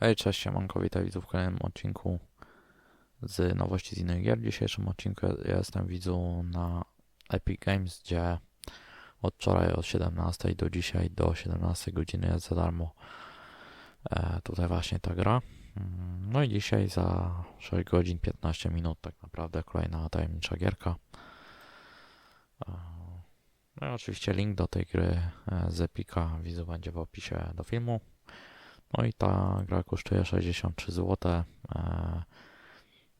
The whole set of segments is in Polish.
Hej, cześć, siemanko, witam widzów w kolejnym odcinku z nowości z innych gier. W dzisiejszym odcinku ja jestem widzu na Epic Games, gdzie od wczoraj od 17 do dzisiaj do 17 godziny jest za darmo e, tutaj właśnie ta gra. Mm, No i dzisiaj za 6 godzin 15 minut tak naprawdę kolejna tajemnicza gierka. E, No i oczywiście link do tej gry e, z Epica widzu będzie w opisie do filmu. No i ta gra kosztuje 63 zł. e,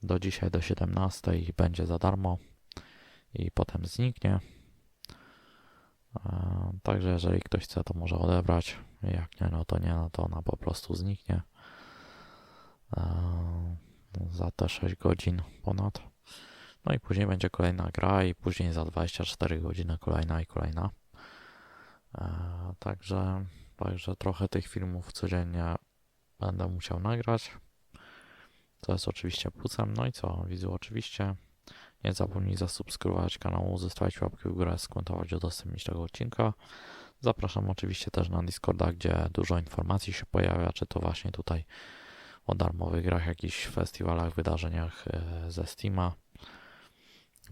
Do dzisiaj do 17 będzie za darmo i potem zniknie. E, Także jeżeli ktoś chce, to może odebrać. Jak nie, no to nie, no to ona po prostu zniknie. E, Za te 6 godzin ponad. No i później będzie kolejna gra i później za 24 godziny kolejna i kolejna. Także Także trochę tych filmów codziennie będę musiał nagrać. Co jest oczywiście plusem. No i co, widzu, oczywiście nie zapomnij zasubskrybować kanału, zostawić łapkę w górę, skomentować, udostępnić tego odcinka. Zapraszam oczywiście też na Discorda, gdzie dużo informacji się pojawia, czy to właśnie tutaj o darmowych grach, jakichś festiwalach, wydarzeniach e, ze Steama.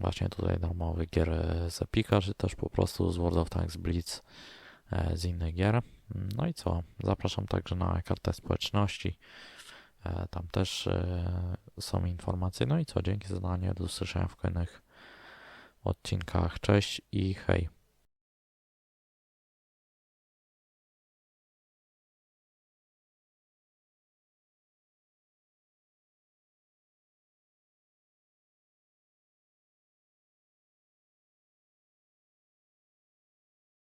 Właśnie tutaj darmowych gier z Epica, czy też po prostu z World of Tanks Blitz z innych gier. No i co? Zapraszam także na kartę społeczności. E, Tam też e, są informacje. No i co? Dzięki za zadanie. Do usłyszenia w kolejnych odcinkach. Cześć i hej.